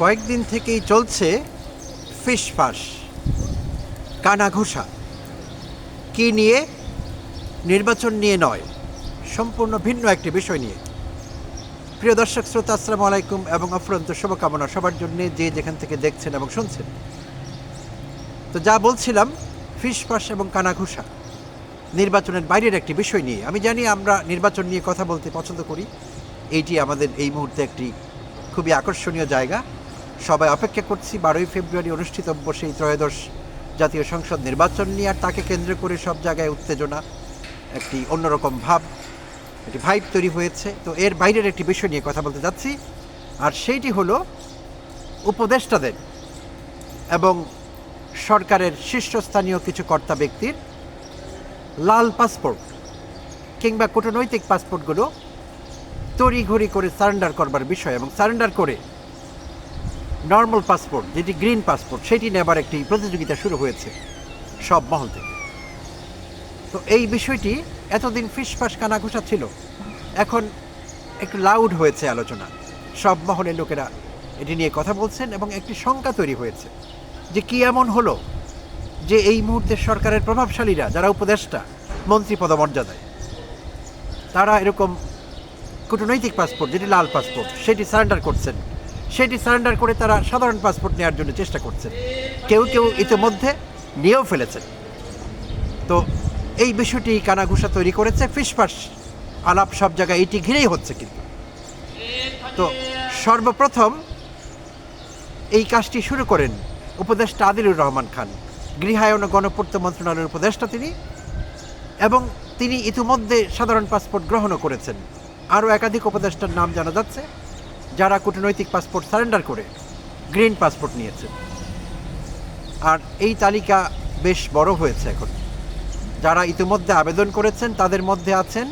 কয়েকদিন থেকেই চলছে ফিশ ফাস কানাঘোষা কী নিয়ে? নির্বাচন নিয়ে নয়, সম্পূর্ণ ভিন্ন একটি বিষয় নিয়ে। প্রিয় দর্শক, শ্রোতা, আসসালামু আলাইকুম এবং অফুরন্ত শুভকামনা সবার জন্য যে যেখান থেকে দেখছেন এবং শুনছেন। তো যা বলছিলাম, ফিশ ফাস এবং কানাঘোষা নির্বাচনের বাইরের একটি বিষয় নিয়ে। আমি জানি আমরা নির্বাচন নিয়ে কথা বলতে পছন্দ করি। এইটি আমাদের এই মুহূর্তে একটি খুবই আকর্ষণীয় জায়গা। সবাই অপেক্ষা করছি, বারোই ফেব্রুয়ারি অনুষ্ঠিতব্য সেই ত্রয়োদশ জাতীয় সংসদ নির্বাচন নিয়ে, আর তাকে কেন্দ্র করে সব জায়গায় উত্তেজনা, একটি অন্যরকম ভাব, একটি ভাইব তৈরি হয়েছে। তো এর বাইরের একটি বিষয় নিয়ে কথা বলতে যাচ্ছি, আর সেইটি হলো উপদেষ্টাদের এবং সরকারের শীর্ষস্থানীয় কিছু কর্তা ব্যক্তির লাল পাসপোর্ট কিংবা কূটনৈতিক পাসপোর্টগুলো তড়িঘড়ি করে সারেন্ডার করবার বিষয় এবং সারেন্ডার করে নর্মাল পাসপোর্ট, যেটি গ্রিন পাসপোর্ট, সেটি নেবার একটি প্রতিযোগিতা শুরু হয়েছে সব মহল থেকে। তো এই বিষয়টি এতদিন ফিসফাস কানাঘুষা ছিল। এখন একটু লাউড হয়েছে আলোচনা। সব মহলের লোকেরা এটি নিয়ে কথা বলছেন এবং একটি শঙ্কা তৈরি হয়েছে যে কি এমন হলো যে এই মুহূর্তে সরকারের প্রভাবশালীরা, যারা উপদেষ্টা, মন্ত্রী পদমর্যাদায়, তারা এরকম কূটনৈতিক পাসপোর্ট, যেটি লাল পাসপোর্ট, সেটি সারেন্ডার করছেন সেটি সারেন্ডার করে তারা সাধারণ পাসপোর্ট নেওয়ার জন্য চেষ্টা করছেন কেউ কেউ ইতিমধ্যে নিয়েও ফেলেছেন তো এই বিষয়টি কানাঘুষা তৈরি করেছে। ফিসফাস আলাপ সব জায়গায় এটি ঘিরেই হচ্ছে কিন্তু। তো সর্বপ্রথম এই কাজটি শুরু করেন উপদেষ্টা আদিলুর রহমান খান। গৃহায়ন গণপূর্ত মন্ত্রণালয়ের উপদেষ্টা তিনি এবং তিনি ইতিমধ্যে সাধারণ পাসপোর্ট গ্রহণও করেছেন। আরও একাধিক উপদেষ্টার নাম জানা যাচ্ছে। যারা কূটনৈতিক পাসপোর্ট সারেন্ডার করে গ্রিন পাসপোর্ট নিয়েছে। আর এই তালিকা বেশ বড় হয়েছে এখন। যারা ইতিমধ্যে আবেদন করেছেন, তাদের মধ্যে আছেন,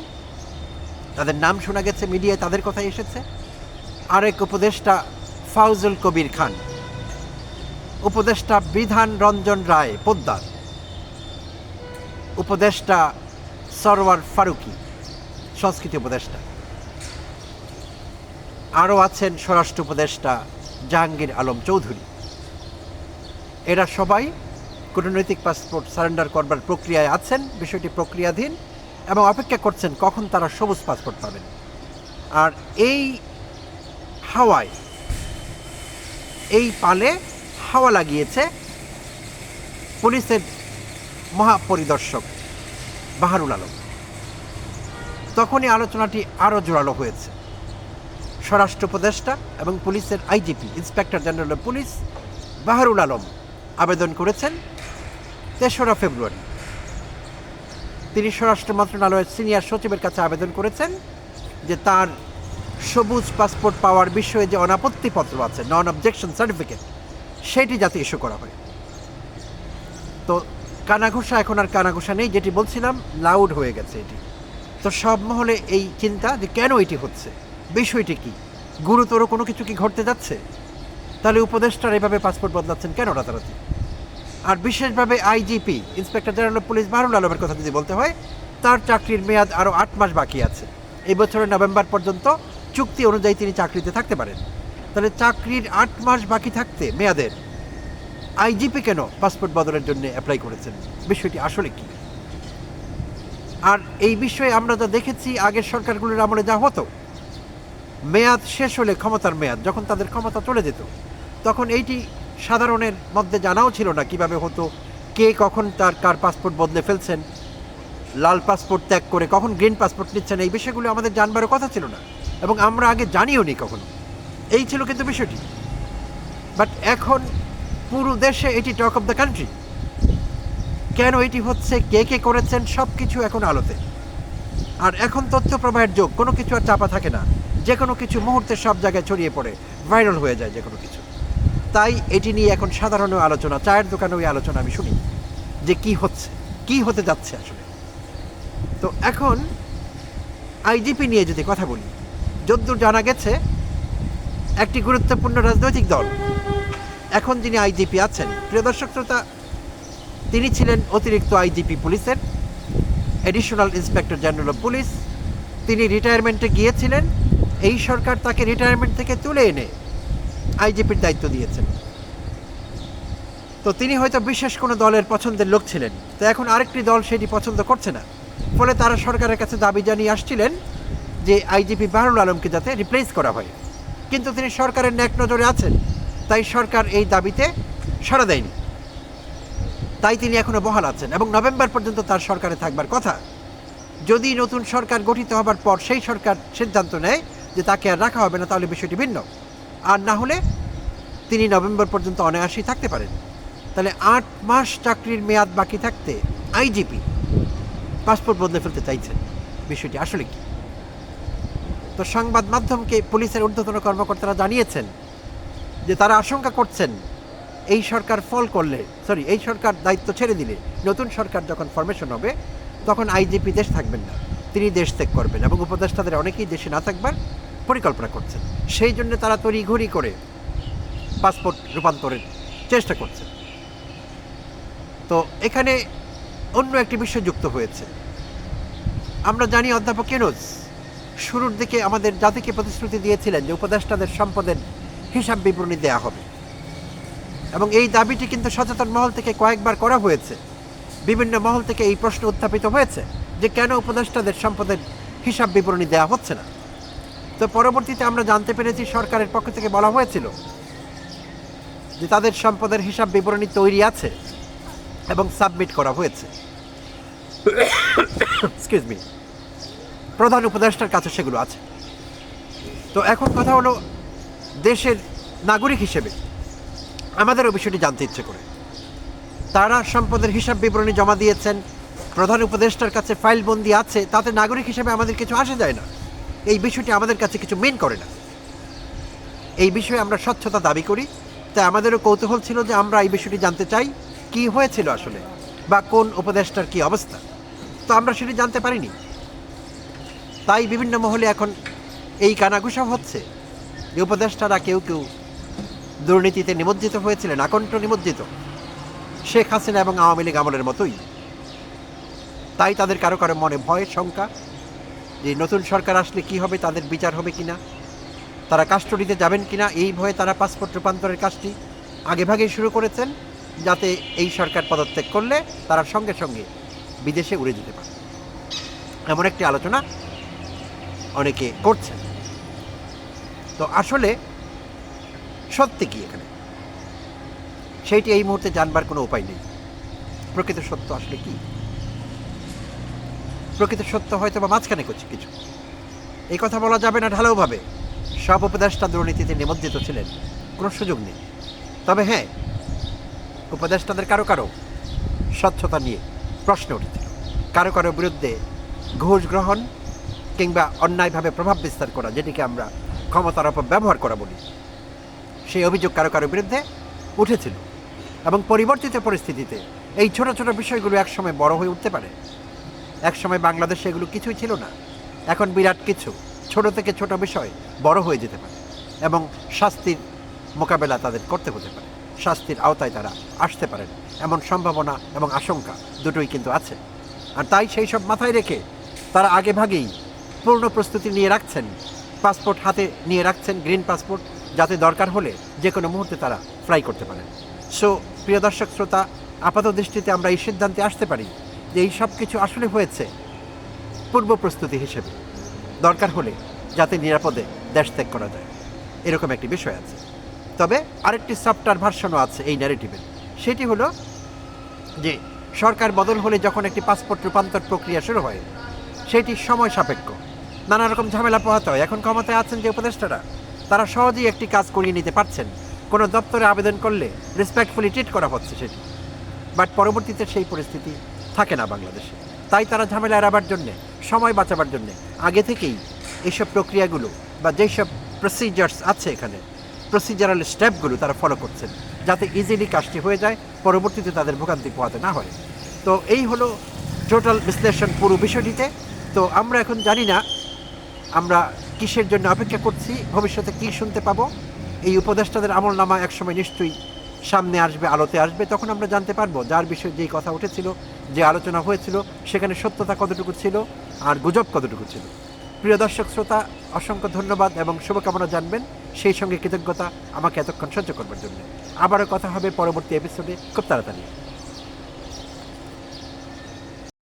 তাদের নাম শোনা গেছে, মিডিয়ায় তাদের কথাই এসেছে, আরেক উপদেষ্টা ফাউজুল কবির খান, উপদেষ্টা বিধান রঞ্জন রায় পোদ্দার, উপদেষ্টা সরওয়ার ফারুকি, সংস্কৃতি উপদেষ্টা। আরও আছেন স্বরাষ্ট্র উপদেষ্টা জাহাঙ্গীর আলম চৌধুরী। এরা সবাই কূটনৈতিক পাসপোর্ট সারেন্ডার করবার প্রক্রিয়ায় আছেন, বিষয়টি প্রক্রিয়াধীন এবং অপেক্ষা করছেন কখন তারা সবুজ পাসপোর্ট পাবেন। আর এই হাওয়ায়, এই পালে হাওয়া লাগিয়েছে পুলিশের মহাপরিদর্শক বাহারুল আলম। তখনই আলোচনাটি আরও জোরালো হয়েছে। স্বরাষ্ট্র উপদেষ্টা এবং পুলিশের IGP, inspector general of police Baharul Alam আবেদন করেছেন তেসরা ফেব্রুয়ারি। তিনি স্বরাষ্ট্র মন্ত্রণালয়ের সিনিয়র সচিবের কাছে আবেদন করেছেন যে তার সবুজ পাসপোর্ট পাওয়ার বিষয়ে যে অনাপত্তিপত্র আছে নন অবজেকশন সার্টিফিকেট সেটি যাতে ইস্যু করা হয়। তো কানাঘোষা, এখন আর কানাঘোষা নেই, যেটি বলছিলাম লাউড হয়ে গেছে এটি। তো সব মহলে এই চিন্তা যে কেন এটি হচ্ছে? বিষয়টি কি? গুরুতর কোনো কিছু কি ঘটতে যাচ্ছে? তাহলে উপদেষ্টার এভাবে পাসপোর্ট বদলাচ্ছেন কেন রাতারাতি? আর বিশেষভাবে IGP, inspector general of police Bahrul আলমের কথা যদি বলতে হয়, তার চাকরির মেয়াদ আরও আট মাস বাকি আছে। এই বছরের নভেম্বর পর্যন্ত চুক্তি অনুযায়ী তিনি চাকরিতে থাকতে পারেন। তাহলে চাকরির আট মাস বাকি থাকতে মেয়াদের আইজিপি কেন পাসপোর্ট বদলের জন্য অ্যাপ্লাই করেছেন? বিষয়টি আসলে কি? আর এই বিষয়ে আমরা যা দেখেছি, আগের সরকারগুলোর আমলে যা হতো মেয়াদ শেষ হলে ক্ষমতার মেয়াদ, যখন তাদের ক্ষমতা চলে যেত, তখন এইটি সাধারণের মধ্যে জানাও ছিল না কীভাবে হতো, কে কখন তার কার পাসপোর্ট বদলে ফেলছেন, লাল পাসপোর্ট ত্যাগ করে কখন গ্রিন পাসপোর্ট নিচ্ছেন, এই বিষয়গুলো আমাদের জানবারও কথা ছিল না, এবং আমরা আগে জানিও নি কখনো। এই ছিল কিন্তু বিষয়টি। বাট এখন পুরো দেশে এটি টক অফ দ্য কান্ট্রি কেন এটি হচ্ছে, কে কে করেছেন সব কিছু এখন আলোতে। আর এখন তথ্য প্রবাহের যোগ, কোনো কিছু আর চাপা থাকে না। যে কোনো কিছু মুহূর্তে সব জায়গায় ছড়িয়ে পড়ে, ভাইরাল হয়ে যায় যে কোনো কিছু। তাই এটি নিয়ে এখন সাধারণ আলোচনা, চায়ের দোকানে ওই আলোচনা আমি শুনি। যে কি হচ্ছে, কি হতে যাচ্ছে আসলে? তো এখন আইজিপি নিয়ে যদি কথা বলি, যদ্দূর জানা গেছে, একটি গুরুত্বপূর্ণ রাজনৈতিক দল, এখন যিনি আইজিপি আছেন, প্রিয় দর্শক শ্রোতা, তিনি ছিলেন অতিরিক্ত আইজিপি পুলিশের additional inspector general of police তিনি রিটায়ারমেন্টে গিয়েছিলেন এই সরকার তাকে রিটায়ারমেন্ট থেকে তুলে এনে আইজিপির দায়িত্ব দিয়েছেন। তো তিনি হয়তো বিশেষ কোনো দলের পছন্দের লোক ছিলেন, তো এখন আরেকটি দল সেটি পছন্দ করছে না। ফলে তারা সরকারের কাছে দাবি জানিয়ে আসছিলেন যে আইজিপি বাহরুল আলমকে যাতে রিপ্লেস করা হয়। কিন্তু তিনি সরকারের ন্যাক নজরে আছেন, তাই সরকার এই দাবিতে সাড়া দেয়নি। তাই তিনি এখনও বহাল আছেন এবং নভেম্বর পর্যন্ত তার সরকারে থাকবার কথা। যদি নতুন সরকার গঠিত হবার পর সেই সরকার সিদ্ধান্ত নেয় যে তাকে আর রাখা হবে না, তাহলে বিষয়টি ভিন্ন। আর না হলে তিনি নভেম্বর পর্যন্ত অনায়াসেই থাকতে পারেন। তাহলে আট মাস চাকরির মেয়াদ বাকি থাকতে আইজিপি পাসপোর্ট বদলে ফেলতে চাইছেন। বিষয়টি আসলে কি? তো সংবাদ মাধ্যমকে পুলিশের ঊর্ধ্বতন কর্মকর্তারা জানিয়েছেন যে তারা আশঙ্কা করছেন, এই সরকার ফল করলে সরি এই সরকার দায়িত্ব ছেড়ে দিলে, নতুন সরকার যখন ফরমেশন হবে, তখন আইজিপি দেশ থাকবেন না। তিনি দেশ ত্যাগ করবেন এবং উপদেষ্টাদের অনেকেই দেশে না থাকবার পরিকল্পনা করছেন। সেই জন্য তারা তড়িঘড়ি করে পাসপোর্ট রূপান্তরের চেষ্টা করছেন তো এখানে অন্য একটি বিষয় যুক্ত হয়েছে। আমরা জানি অধ্যাপক কেনোজ শুরুর দিকে আমাদের জাতিকে প্রতিশ্রুতি দিয়েছিলেন যে উপদেষ্টাদের সম্পদের হিসাব বিবরণী দেয়া হবে। এবং এই দাবিটি কিন্তু সচেতন মহল থেকে কয়েকবার করা হয়েছে। বিভিন্ন মহল থেকে এই প্রশ্ন উত্থাপিত হয়েছে যে কেন উপদেষ্টাদের সম্পদের হিসাব বিবরণী দেওয়া হচ্ছে না। তো পরবর্তীতে আমরা জানতে পেরেছি সরকারের পক্ষ থেকে বলা হয়েছিল যে তাদের সম্পদের হিসাব বিবরণী তৈরি আছে এবং সাবমিট করা হয়েছে। প্রধান উপদেষ্টার কাছে সেগুলো আছে। তো এখন কথা হলো দেশের নাগরিক হিসেবে আমাদেরও বিষয়টি জানতে ইচ্ছে করে। তারা সম্পদের হিসাব বিবরণী জমা দিয়েছেন, প্রধান উপদেষ্টার কাছে ফাইল ফাইলবন্দি আছে, তাতে নাগরিক হিসেবে আমাদের কিছু আসে যায় না। এই বিষয়টি আমাদের কাছে কিছু মেন করে না। এই বিষয়ে আমরা স্বচ্ছতা দাবি করি, তাই আমাদেরও কৌতূহল ছিল যে আমরা এই বিষয়টি জানতে চাই, কি হয়েছিল আসলে, বা কোন উপদেষ্টার কি অবস্থা। তো আমরা সেটি জানতে পারিনি। তাই বিভিন্ন মহলে এখন এই কানাঘুষা হচ্ছে। যে উপদেষ্টারা কেউ কেউ দুর্নীতিতে নিমজ্জিত হয়েছিলেন, আকণ্ঠ নিমজ্জিত। শেখ হাসিনা এবং আওয়ামী লীগ আমলের মতোই। তাই তাদের কারও কারও মনে ভয়, শঙ্কা যে নতুন সরকার আসলে কি হবে, তাদের বিচার হবে কিনা, তারা কাস্টডিতে যাবেন কিনা, এই ভয়ে তারা পাসপোর্ট রূপান্তরের কাজটি আগেভাগেই শুরু করেছেন, যাতে এই সরকার পদত্যাগ করলে তারা সঙ্গে সঙ্গে বিদেশে উড়ে যেতে পারে। এমন একটি আলোচনা অনেকে করছেন। তো আসলে সত্যি কি এখানে? সেইটি এই মুহূর্তে জানবার কোনো উপায় নেই। প্রকৃত সত্য আসলে কি? প্রকৃত সত্য হয়তো বা মাঝখানে করছে কিছু। এই কথা বলা যাবে না ঢালাওভাবে সব উপদেষ্টা দুর্নীতিতে নিমজ্জিত ছিলেন, কোনো সুযোগ নেই। তবে হ্যাঁ উপদেষ্টাদের কারও কারও স্বচ্ছতা নিয়ে প্রশ্ন উঠেছিল। কারও কারও বিরুদ্ধে ঘুষ গ্রহণ কিংবা অন্যায়ভাবে প্রভাব বিস্তার করা, যেটিকে আমরা ক্ষমতার অপর ব্যবহার করা বলি, সেই অভিযোগ কারও কারও বিরুদ্ধে উঠেছিল। এবং পরিবর্তিত পরিস্থিতিতে এই ছোট ছোট বিষয়গুলো একসময় বড় হয়ে উঠতে পারে। একসময় বাংলাদেশে এগুলো কিছুই ছিল না। এখন বিরাট কিছু। ছোট থেকে ছোট বিষয় বড় হয়ে যেতে পারে এবং শাস্তির মোকাবেলা তাদের করতে হতে পারে। শাস্তির আওতায় তারা আসতে পারেন এমন সম্ভাবনা এবং আশঙ্কা দুটোই কিন্তু আছে। আর তাই সেই সব মাথায় রেখে তারা আগে ভাগেই পূর্ণ প্রস্তুতি নিয়ে রাখছেন, পাসপোর্ট হাতে নিয়ে রাখছেন, গ্রিন পাসপোর্ট, যাতে দরকার হলে যে কোনো মুহূর্তে তারা ফ্লাই করতে পারেন। সো প্রিয় দর্শক, শ্রোতা, আপাত দৃষ্টিতে আমরা এই সিদ্ধান্তে আসতে পারি যে এই সব কিছু আসলে হয়েছে পূর্ব প্রস্তুতি হিসেবে। দরকার হলে যাতে নিরাপদে দেশ ত্যাগ করা যায়। এরকম একটি বিষয় আছে। তবে আরেকটি সফটওয়্যার ভার্সনও আছে এই ন্যারেটিভের সেটি হলো যে, সরকার বদল হলে যখন একটি পাসপোর্ট রূপান্তর প্রক্রিয়া শুরু হয়, সেটি সময় সাপেক্ষ। নানা রকম ঝামেলা পোহাতে হয়। এখন ক্ষমতায় আছেন যে উপদেষ্টারা, তারা সহজেই একটি কাজ করিয়ে নিতে পারছেন। কোনো দপ্তরে আবেদন করলে রেসপেক্টফুলি ট্রিট করা হচ্ছে সেটি। বাট পরবর্তীতে সেই পরিস্থিতি থাকে না বাংলাদেশে। তাই তারা ঝামেলা এড়াবার জন্যে, সময় বাঁচাবার জন্যে, আগে থেকেই এইসব প্রক্রিয়াগুলো বা যেসব প্রসিজার্স আছে এখানে প্রসিজারাল স্টেপগুলো তারা ফলো করছেন, যাতে ইজিলি কাজটি হয়ে যায়, পরবর্তীতে তাদের ভোগান্তি পোহাতে না হয়। তো এই হলো টোটাল বিশ্লেষণ পুরো বিষয়টিতে। তো আমরা এখন জানি না, আমরা কিসের জন্য অপেক্ষা করছি, ভবিষ্যতে কী শুনতে পাবো? এই উপদেষ্টাদের আমল নামা একসময় নিশ্চয়ই সামনে আসবে, আলোতে আসবে, তখন আমরা জানতে পারব যার বিষয়ে যেই কথা উঠেছিল, যে আলোচনা হয়েছিল, সেখানে সত্যতা কতটুকু ছিল আর গুজব কতটুকু ছিল। প্রিয় দর্শক, শ্রোতা, অসংখ্য ধন্যবাদ এবং শুভকামনা জানবেন। সেই সঙ্গে কৃতজ্ঞতা আমাকে এতক্ষণ সহ্য করবার জন্য। আবারও কথা হবে পরবর্তী এপিসোডে খুব তাড়াতাড়ি।